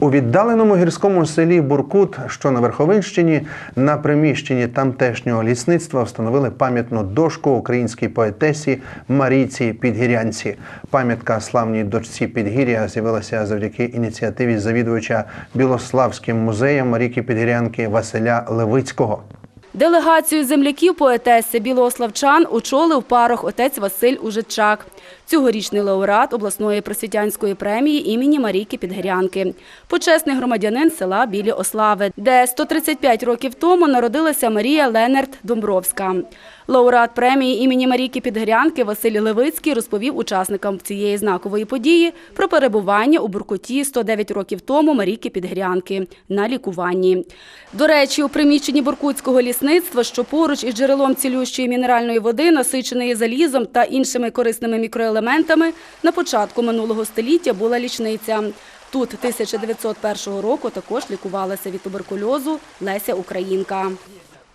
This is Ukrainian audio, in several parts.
У віддаленому гірському селі Буркут, що на Верховинщині, на приміщенні тамтешнього лісництва встановили пам'ятну дошку українській поетесі Марійці Підгірянці. Пам'ятка славній дочці Підгір'я з'явилася завдяки ініціативі завідувача Білославським музеєм Марійки Підгірянки Василя Левицького. Делегацію земляків поетеси Білославчан очолив парох отець Василь Ужичак. Цьогорічний лауреат обласної просвітянської премії імені Марійки Підгирянки. Почесний громадянин села Білі Ослави, де 135 років тому народилася Марія Ленерт Домбровська. Лауреат премії імені Марійки Підгирянки Василь Левицький розповів учасникам цієї знакової події про перебування у Буркуті 109 років тому Марійки Підгирянки на лікуванні. До речі, у приміщенні Буркутського лісництва, що поруч із джерелом цілющої мінеральної води, насиченої залізом та іншими корисними мікроелементами, на початку минулого століття була лічниця. Тут 1901 року також лікувалася від туберкульозу Леся Українка.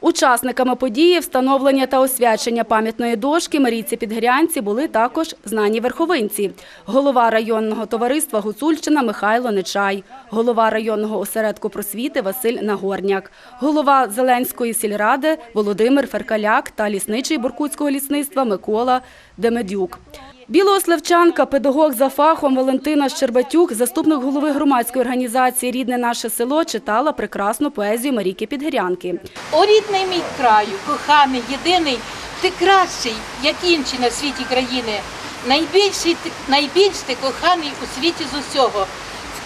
Учасниками події встановлення та освячення пам'ятної дошки Марійці Підгрянці були також знані верховинці. Голова районного товариства Гуцульщина Михайло Нечай, голова районного осередку просвіти Василь Нагорняк, голова Зеленської сільради Володимир Феркаляк та лісничий Буркутського лісництва Микола Демедюк. Білоославчанка, педагог за фахом Валентина Щербатюк, заступник голови громадської організації Рідне наше село читала прекрасну поезію Марійки Підгірянки. О, рідний мій краю, коханий, єдиний, ти кращий, як інші на світі країни. Найбільший, найбільш ти коханий у світі з усього,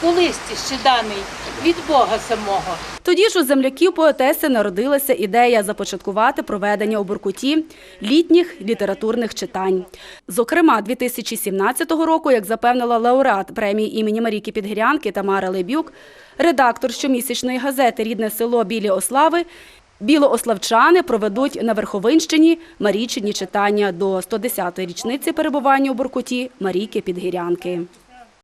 колисці ще даний від Бога самого. Тоді ж у земляків поетеси народилася ідея започаткувати проведення у Буркуті літніх літературних читань. Зокрема, 2017 року, як запевнила лауреат премії імені Марійки Підгірянки Тамара Лебюк, редактор щомісячної газети Рідне село Білі Ослави. Білоославчани проведуть на Верховинщині Марійчині читання до 110-ї річниці перебування у Буркуті Марійки Підгірянки.